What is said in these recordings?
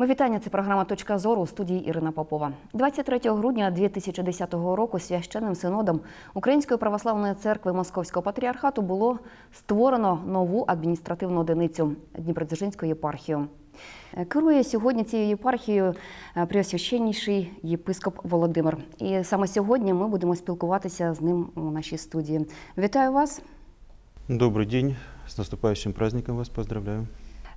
Ми вітання. Це програма Точка зору у студії Ірина Попова. 23 грудня 2010 року священним синодом Української православної церкви Московського патріархату було створено нову адміністративну одиницю Дніпродзержинську єпархію. Керує сьогодні цією єпархією е, преосвященніший єпископ Володимир. І саме сьогодні ми будемо спілкуватися з ним у нашій студії. Вітаю вас. Добрый день. С наступающим праздником вас поздравляю.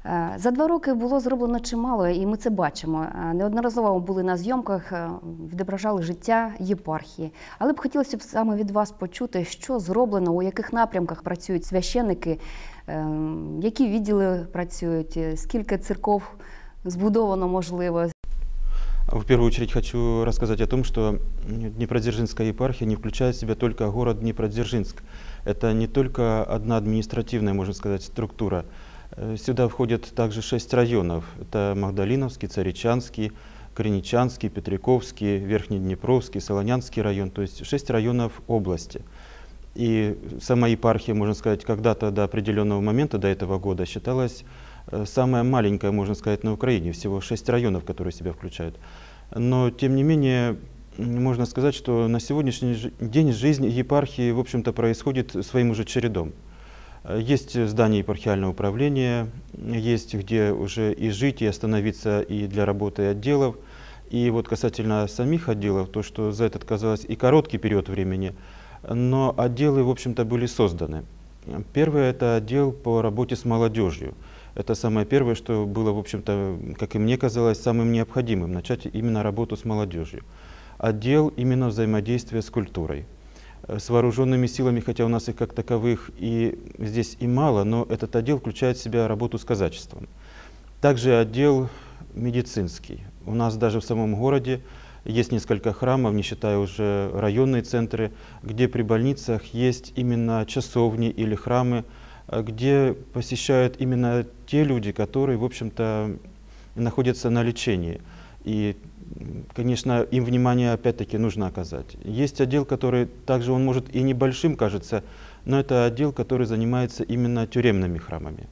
Е, За два роки було зроблено чимало, і ми це бачимо. Е, Неодноразово були на зйомках, е, відображали життя єпархії. Але б хотілося б саме від вас почути, що зроблено, у яких напрямках працюють священники, які відділи працюють, скільки церков збудовано можливо. В первую очередь хочу рассказать о том, что Днепродзержинская епархия не включает в себя только город Днепродзержинск. Это не только одна административная, можно сказать, структура. Э, Сюда входят также шесть районов. Это Магдалиновский, Царичанский, Криничанский, Петриковский, Верхнеднепровский, Солонянский район, то есть шесть районов области. И сама епархия, можно сказать, когда-то до определенного момента, до этого года, считалась э, самая маленькая, можно сказать, на Украине. Всего шесть районов, которые себя включают. Но, тем не менее, можно сказать, что на сегодняшний день жизнь епархии, в общем-то, происходит своим уже чередом. Э, Есть здание епархиального управления, есть где уже и жить, и остановиться и для работы отделов. И вот касательно самих отделов, то, что за этот, казалось, и короткий период времени, но отделы, в общем-то, были созданы. Первый – это отдел по работе с молодежью. Это самое первое, что было, в общем-то, как и мне казалось, самым необходимым – начать именно работу с молодежью. Отдел именно взаимодействия с культурой. Э, С вооруженными силами, хотя у нас их как таковых и здесь и мало, но этот отдел включает в себя работу с казачеством. Также отдел медицинский. У нас даже в самом городе есть несколько храмов, не считая уже районные центры, где при больницах есть именно часовни или храмы, э, где посещают именно те люди, которые, в общем-то, находятся на лечении. И, конечно, им внимание опять-таки нужно оказать. Есть отдел, который также он может и небольшим кажется, но это отдел, который занимается именно тюремными храмами.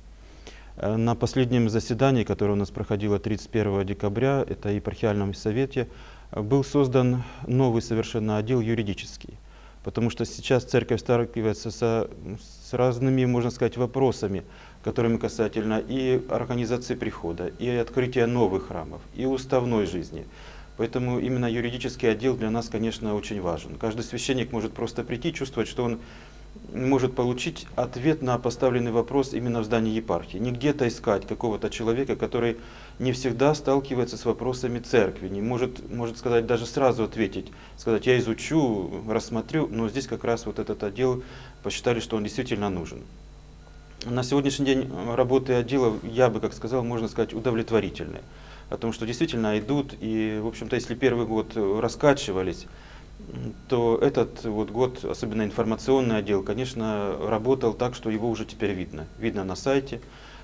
Э, На последнем заседании, которое у нас проходило 31 декабря, это епархиальном совете, э, был создан новый совершенно отдел юридический. Потому что сейчас церковь сталкивается со, с разными, можно сказать, вопросами, которыми касательно и организации прихода, и открытия новых храмов, и уставной жизни. Поэтому именно юридический отдел для нас, конечно, очень важен. Каждый священник может просто прийти, чувствовать, что он может получить ответ на поставленный вопрос именно в здании епархии. Не где-то искать какого-то человека, который не всегда сталкивается с вопросами церкви, не может, может сказать, даже сразу ответить, сказать, я изучу, рассмотрю, но здесь как раз вот этот отдел посчитали, что он действительно нужен. На сегодняшний день работы отдела, я бы, как сказал, можно сказать, удовлетворительны. О том, что действительно идут, и, в общем-то, если первый год э, раскачивались, то этот вот год, особенно информационный отдел, конечно, работал так, что его уже теперь видно. Видно на сайте.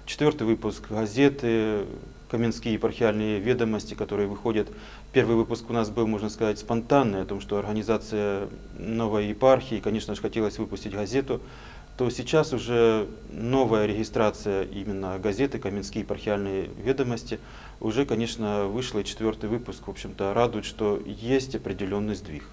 Четвертый выпуск газеты, Каменские епархиальные ведомости, которые выходят. Первый выпуск у нас был, можно сказать, спонтанный, о том, что организация новой епархии, конечно же, хотелось выпустить газету, то сейчас уже новая регистрация именно газеты «Каменские епархиальные ведомости» уже, конечно, вышла и четвертый выпуск, в общем-то, радует, что есть определенный сдвиг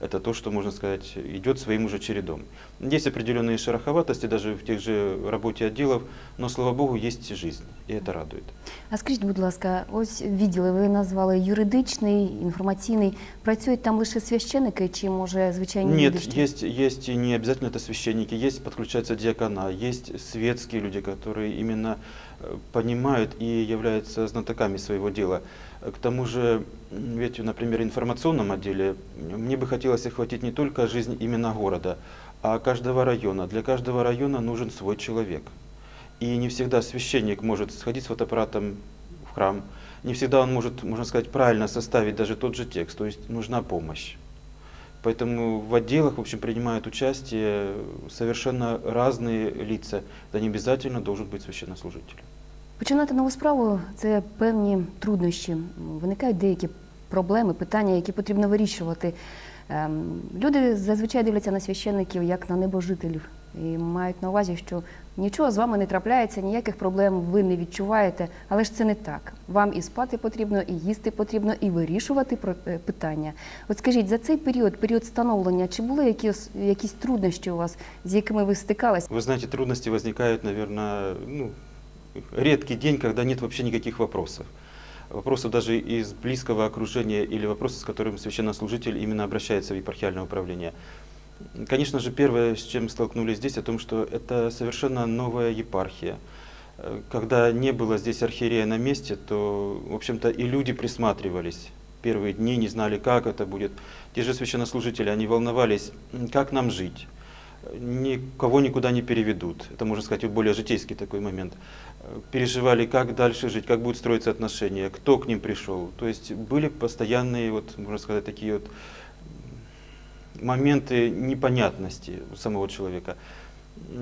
Это то, что, можно сказать, идет своим уже чередом. Есть определенные шероховатости даже в тех же работе отделов, но, слава Богу, есть жизнь, и это радует. А скажіть, будь ласка, ось відділи ви назвали юридичний, інформаційний. Працюють там лише священики чи може звичайні люди? Нет, ще? есть, есть и не обязательно это священники, есть подключаются диакона, есть светские люди, которые именно э, понимают и являются знатоками своего дела. К тому же, ведь, например, в информационном отделе мне бы хотелось охватить не только жизнь именно города, а каждого района. Для каждого района нужен свой человек. И не всегда священник может сходить с фотоаппаратом в храм, не всегда он может, можно сказать, правильно составить даже тот же текст, то есть нужна помощь. Поэтому в отделах, в общем, принимают участие совершенно разные лица. Это не обязательно должен быть священнослужитель. Починати нову справу це певні труднощі. Виникають деякі проблеми, питання, які потрібно вирішувати. Ем, Люди зазвичай дивляться на священників як на небожителів і мають на увазі, що нічого з вами не трапляється, ніяких проблем ви не відчуваєте, але ж це не так. Вам і спати потрібно, і їсти потрібно, і вирішувати е, питання. От скажіть, за цей період, період становлення, чи були якісь, якісь труднощі у вас, з якими ви стикались? Вы знаете, трудности возникают, наверное, ну, редкий день, когда нет вообще никаких вопросов. Вопросов даже из близкого окружения или вопросы, с которым священнослужитель именно обращается в епархиальное управление. Конечно же, первое, с чем столкнулись здесь, о том, что это совершенно новая епархия. Когда не было здесь архиерея на месте, то, в общем-то, и люди присматривались. Первые дни не знали, как это будет. Те же священнослужители, они волновались, как нам жить никого никуда не переведут. Это, можно сказать, более житейский такой момент. Э, Переживали, как дальше жить, как будут строиться отношения, кто к ним пришел. То есть были постоянные, вот, можно сказать, такие вот моменты непонятности самого человека.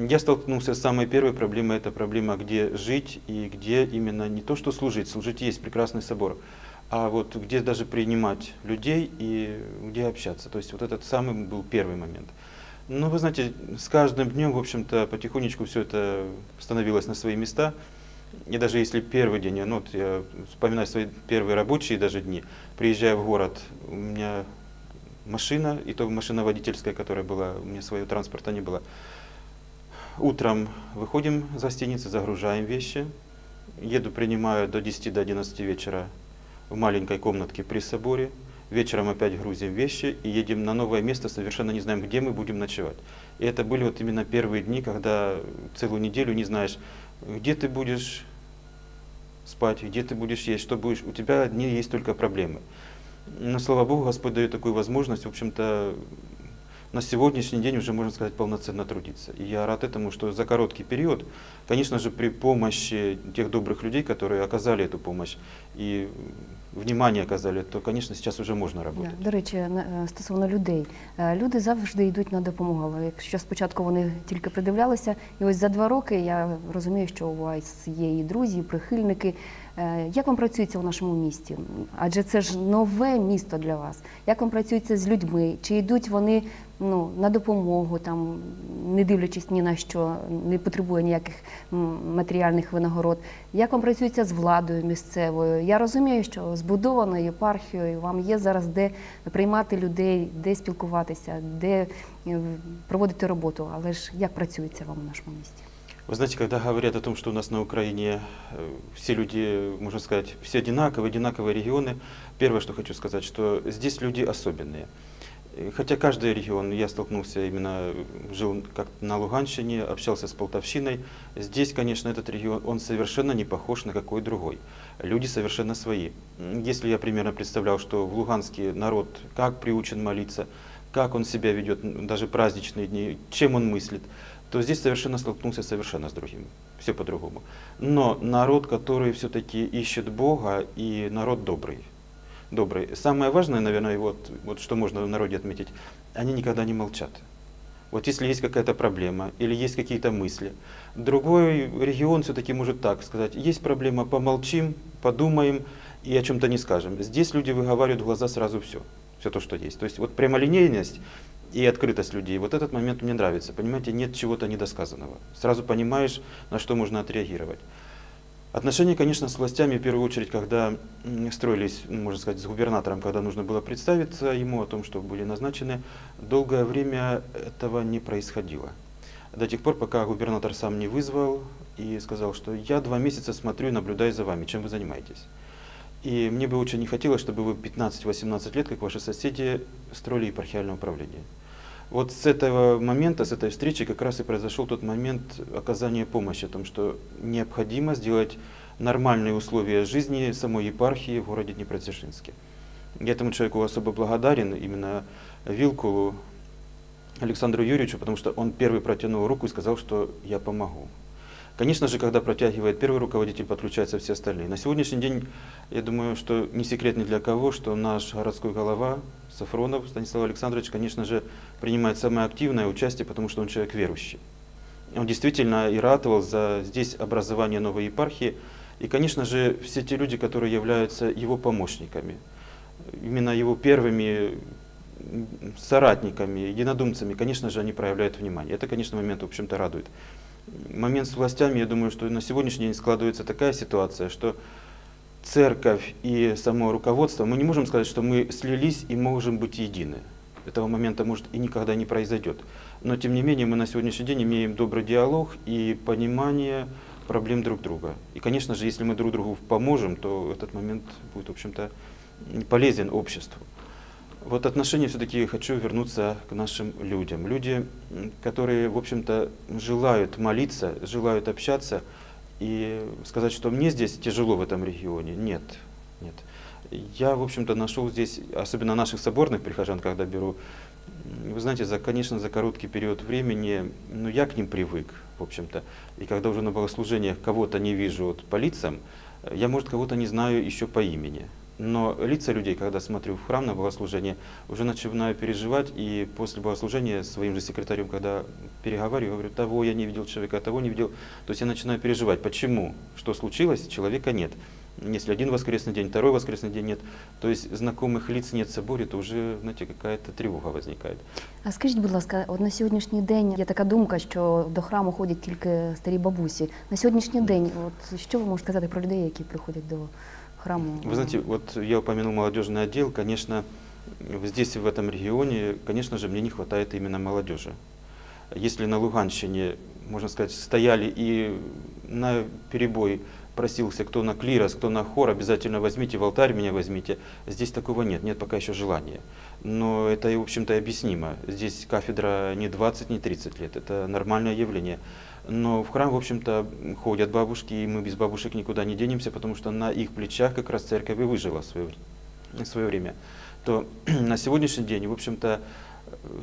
Я столкнулся с самой первой проблемой, это проблема, где жить и где именно не то, что служить, служить есть прекрасный собор, а вот где даже принимать людей и где общаться. То есть вот этот самый был первый момент. Ну, вы знаете, с каждым днем, в общем-то, потихонечку все это становилось на свои места. И даже если первый день, ну, вот я вспоминаю свои первые рабочие даже дни, приезжая в город, у меня машина, и то машина водительская, которая была, у меня своего транспорта не было. Утром выходим из гостиницы, загружаем вещи, еду, принимаю до 10 до 11 вечера в маленькой комнатке при соборе, вечером опять грузим вещи и едем на новое место, совершенно не знаем, где мы будем ночевать. И это были вот именно первые дни, когда целую неделю не знаешь, где ты будешь спать, где ты будешь есть, что будешь. У тебя одни есть только проблемы. Но, слава Богу, Господь дает такую возможность, в общем-то, на сегодняшний день уже, можно сказать, полноценно трудиться. И я рад этому, что за короткий период, конечно же, при помощи тех добрых людей, которые оказали эту помощь и внимание оказали, то, конечно, сейчас уже можно работать. Да, До речі, е, стосовно людей. Е, Люди завжди йдуть на допомогу. Якщо спочатку вони тільки придивлялися, і ось за два роки я розумію, що у вас є і друзі, і прихильники. Е, Як вам працюється у нашому місті? Адже це ж нове місто для вас. Як вам працюється з людьми? Чи йдуть вони ну, на допомогу, там, не дивлячись ні на що, не потребує ніяких м, матеріальних винагород? Як вам працюється з владою місцевою? Я розумію, що збудованою єпархією вам є зараз де приймати людей, де спілкуватися, де е, проводити роботу. Але ж як працюється вам у нашому місті? Вы знаете, когда говорят о том, что у нас на Украине э, все люди, можно сказать, все одинаковые, одинаковые регионы, первое, что хочу сказать, что здесь люди особенные. Хотя каждый регион, я столкнулся именно, жил как на Луганщине, общался с Полтавщиной, здесь, конечно, этот регион, он совершенно не похож на какой другой. Люди совершенно свои. Если я примерно представлял, что в Луганске народ как приучен молиться, как он себя ведет, даже праздничные дни, чем он мыслит, то здесь совершенно столкнулся совершенно с другим. Все по-другому. Но народ, который все-таки ищет Бога, и народ добрый. Добрый. Самое важное, наверное, вот, вот что можно в народе отметить, они никогда не молчат. Вот если есть какая-то проблема или есть какие-то мысли, другой регион все-таки может так сказать, есть проблема, помолчим, подумаем и о чем-то не скажем. Здесь люди выговаривают в глаза сразу все, все то, что есть. То есть вот прямолинейность и открытость людей, вот этот момент мне нравится. Понимаете, нет чего-то недосказанного. Сразу понимаешь, на что можно отреагировать. Отношения, конечно, с властями, в первую очередь, когда строились, ну, можно сказать, с губернатором, когда нужно было представиться ему о том, что были назначены, долгое время этого не происходило. До тех пор, пока губернатор сам не вызвал и сказал, что я два месяца смотрю и наблюдаю за вами, чем вы занимаетесь. И мне бы очень не хотелось, чтобы вы 15-18 лет, как ваши соседи, строили епархиальное управление. Вот с этого момента, с этой встречи как раз и произошел тот момент оказания помощи, о том, что необходимо сделать нормальные условия жизни самой епархии в городе Днепродзержинске. Я этому человеку особо благодарен, именно Вилкулу Александру Юрьевичу, потому что он первый протянул руку и сказал, что я помогу. Конечно же, когда протягивает первый руководитель, подключаются все остальные. На сегодняшний день, я думаю, что не секрет ни для кого, что наш городской голова Сафронов Станислав Александрович, конечно же, принимает самое активное участие, потому что он человек верующий. Он действительно и ратовал за здесь образование новой епархии. И, конечно же, все те люди, которые являются его помощниками, именно его первыми соратниками, единодумцами, конечно же, они проявляют внимание. Это, конечно, момент, в общем-то, радует. Момент с властями, я думаю, что на сегодняшний день складывается такая ситуация, что церковь и само руководство, мы не можем сказать, что мы слились и можем быть едины. Этого момента может и никогда не произойдет. Но тем не менее мы на сегодняшний день имеем добрый диалог и понимание проблем друг друга. И, конечно же, если мы друг другу поможем, то этот момент будет, в общем-то, полезен обществу. Вот отношения все-таки хочу вернуться к нашим людям. Люди, которые, в общем-то, желают молиться, желают общаться, и сказать, что мне здесь тяжело в этом регионе, нет, нет. Я, в общем-то, нашел здесь, особенно наших соборных прихожан, когда беру, вы знаете, за, конечно, за короткий период времени, ну, я к ним привык, в общем-то. И когда уже на богослужениях кого-то не вижу вот, по лицам, я, может, кого-то не знаю еще по имени. Но лица людей, когда смотрю в храм на богослужение, уже начинаю переживать, и после богослужения своим же секретарем, когда переговариваю, говорю, того я не видел человека, того не видел. То есть я начинаю переживать, почему, что случилось, человека нет. Если один воскресный день, второй воскресный день нет, то есть знакомых лиц нет в соборе, то вже, знаєте, какая-то тривога возникает. А скажіть, будь ласка, от на сьогоднішній день є така думка, що до храму ходять тільки старі бабусі. На сьогоднішній день, от що ви можете сказати про людей, які приходять до храму? Вы знаете, вот я упомянул молодежный отдел, конечно, здесь, в этом регионе, конечно же, мне не хватает именно молодежи. Если на Луганщине, можно сказать, стояли и на перебой просился кто на клирос, кто на хор, обязательно возьмите, в алтарь меня возьмите. Здесь такого нет, нет пока еще желания. Но это, в общем-то, объяснимо. Здесь кафедра не 20, не 30 лет, это нормальное явление. Но в храм, в общем-то, ходят бабушки, и мы без бабушек никуда не денемся, потому что на их плечах как раз церковь и выжила в свое, в свое время. То на сегодняшний день, в общем-то,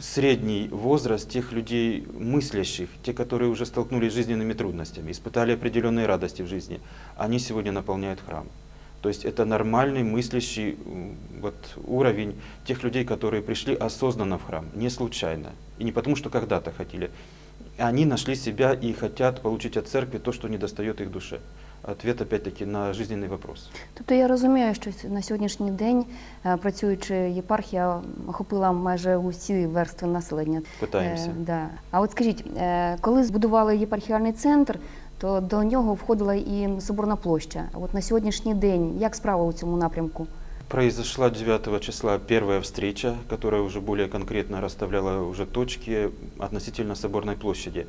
средний возраст тех людей мыслящих, те, которые уже столкнулись с жизненными трудностями, испытали определенные радости в жизни, они сегодня наполняют храм. То есть это нормальный мыслящий вот, уровень тех людей, которые пришли осознанно в храм, не случайно. И не потому, что когда-то хотели. Они нашли себя и хотят получить от церкви то, что недостает их душе. Ответ, опять-таки, на жизненный вопрос. Тобто я розумію, що на сьогоднішній день е, працюючи єпархія охопила майже усі верстви населення. Пытаемся. Е, да. А от скажіть, е, коли збудували єпархіальний центр, то до нього входила і Соборна площа. А От на сьогоднішній день як справа у цьому напрямку? Произошла 9 числа первая встреча, которая уже более конкретно расставляла уже точки относительно Соборной площади.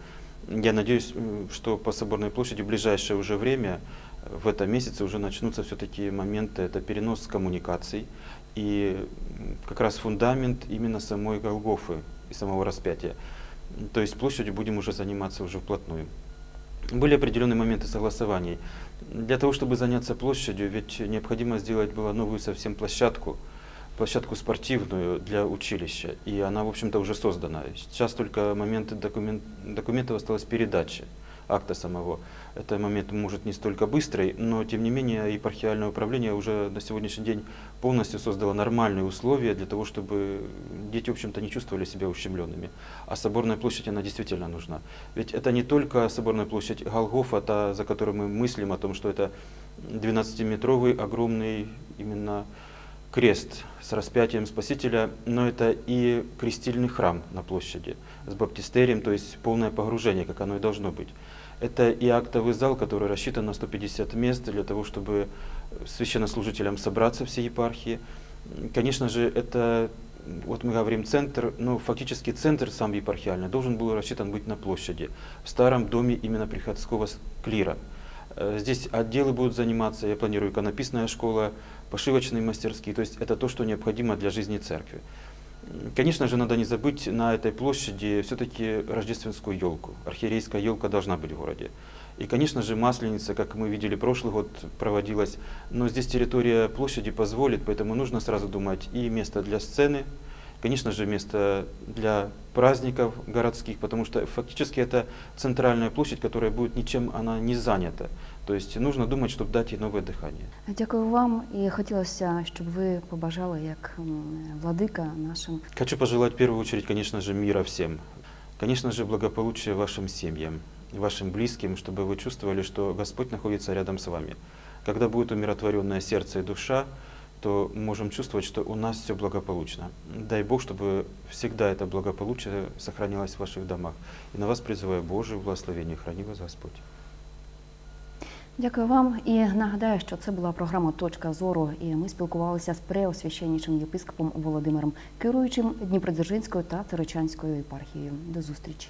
Я надеюсь, что по Соборной площади в ближайшее уже время, в этом месяце уже начнутся все-таки моменты, это перенос коммуникаций и как раз фундамент именно самой Голгофы и самого распятия. То есть площадью будем уже заниматься уже вплотную. Были определенные моменты согласований. Для того, чтобы заняться площадью, ведь необходимо сделать было новую совсем площадку, площадку спортивную для училища, и она, в общем-то, уже создана. Сейчас только момент документ, документов осталось передачи акта самого. Это момент может не столько быстрый, но тем не менее епархиальное управление уже на сегодняшний день полностью создало нормальные условия для того, чтобы дети, в общем-то, не чувствовали себя ущемленными. А Соборная площадь, она действительно нужна. Ведь это не только Соборная площадь Голгофа, та, за которую мы мыслим о том, что это 12-метровый огромный именно крест с распятием Спасителя, но это и крестильный храм на площади с баптистерием, то есть полное погружение, как оно и должно быть. Это и актовый зал, который рассчитан на 150 мест для того, чтобы священнослужителям собраться всей епархии. Конечно же, это, вот мы говорим центр, но фактически центр сам епархиальный должен был рассчитан быть на площади, в старом доме именно приходского клира. Э, Здесь отделы будут заниматься, я планирую иконописная школа, пошивочные мастерские, то есть это то, что необходимо для жизни церкви. Конечно же, надо не забыть на этой площади все-таки рождественскую елку. Архиерейская елка должна быть в городе. И, конечно же, масленица, как мы видели, прошлый год проводилась, но здесь территория площади позволит, поэтому нужно сразу думать и место для сцены, конечно же, место для праздников городских, потому что фактически это центральная площадь, которая будет ничем она не занята. То есть нужно думать, чтобы дать ей новое дыхание. Дякую вам і хотілося, щоб ви побажали як м, владика нашим Хочу пожелать в первую очередь, конечно же, мира всем. Конечно же, благополучия вашим семьям, вашим близким, чтобы вы чувствовали, что Господь находится рядом с вами. Когда будет умиротворенное сердце и душа, то можем чувствовать, что у нас все благополучно. Дай Бог, чтобы всегда это благополучие сохранялось в ваших домах. И на вас призываю Божие благословение. Храни вас Господь. Дякую вам і нагадаю, що це була програма Точка зору. І ми спілкувалися з преосвященнішим єпископом Володимиром, керуючим Дніпродзержинською та Царичанською єпархією. До зустрічі.